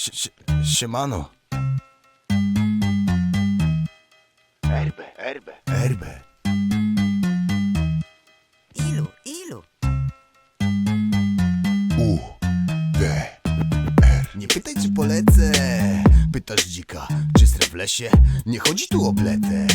Sie, sie, siemano. Erbę, erbę. Erbę. Ilu, ilu? U. D. R. Nie pytaj, czy polecę. Pytasz dzika, czy sra w lesie? Nie chodzi tu o bletę.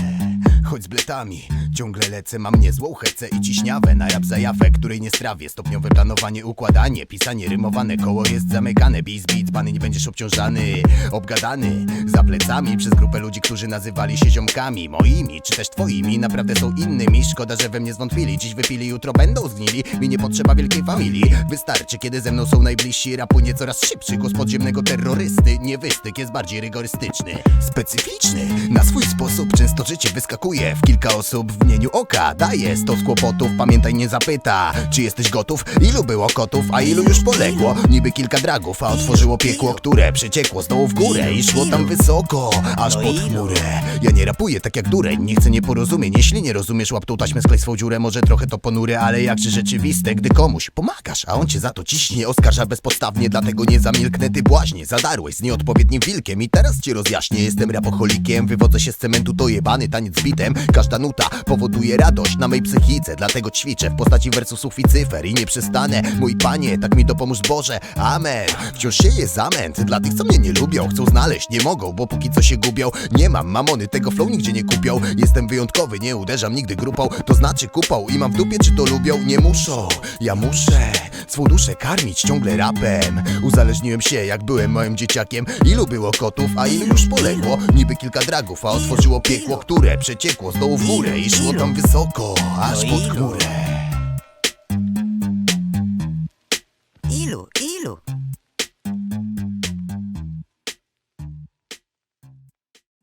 Chodź z bletami, ciągle lecę, mam niezłą hecę i ciśniawę na rap zajawę, której nie strawię. Stopniowe planowanie, układanie, pisanie rymowane, koło jest zamykane. Beats, beats, bany, nie będziesz obciążany, obgadany. Za plecami przez grupę ludzi, którzy nazywali się ziomkami. Moimi, czy też twoimi, naprawdę są innymi. Szkoda, że we mnie zwątpili, dziś wypili, jutro będą zgnili. Mi nie potrzeba wielkiej familii. Wystarczy, kiedy ze mną są najbliżsi. Rap płynie coraz szybszy, głos podziemnego terrorysty. Nie wystyk jest bardziej rygorystyczny. Specyficzny, na swój sposób często życie wyskakuje w kilka osób w mnieniu oka. Daje stos kłopotów, pamiętaj nie zapyta, czy jesteś gotów? Ilu było kotów, a ilu już poległo? Niby kilka dragów, a otworzyło piekło, które przeciekło z dołu w górę i szło tam wysoko, aż No pod ilu? chmurę. Ja nie rapuję tak jak dureń, nie chcę nieporozumień Jeśli nie rozumiesz, łap tą taśmę, sklej swą dziurę Może trochę to ponure, ale jakże rzeczywiste Gdy komuś pomagasz, a on cię za to ciśnie Oskarża bezpodstawnie, dlatego nie zamilknę Ty błaźnie, zadarłeś z nieodpowiednim wilkiem I teraz ci rozjaśnię, jestem rapocholikiem Wywodzę się z cementu, to jebany taniec bitem. Każda nuta powoduje radość na mej psychice Dlatego ćwiczę w postaci wersusów i cyfer. I nie przestanę, mój panie, tak mi dopomóż Boże, amen. Wciąż sieje zamęt, dla tych co mnie nie lubią Chcą znaleźć, nie mogą, bo póki co się gubią. Nie mam mamony, tego flow nigdzie nie kupią. Jestem wyjątkowy, nie uderzam nigdy grupą To znaczy kupą. I mam w dupie czy to lubią Nie muszą, ja muszę Swą duszę karmić ciągle rapem. Uzależniłem się jak byłem małym dzieciakiem. Ilu było kotów, a ilu już poległo? Niby kilka dragów, a otworzyło piekło Które przeciekło z dołu w górę I szło tam wysoko, aż pod chmurę Ilu, ilu?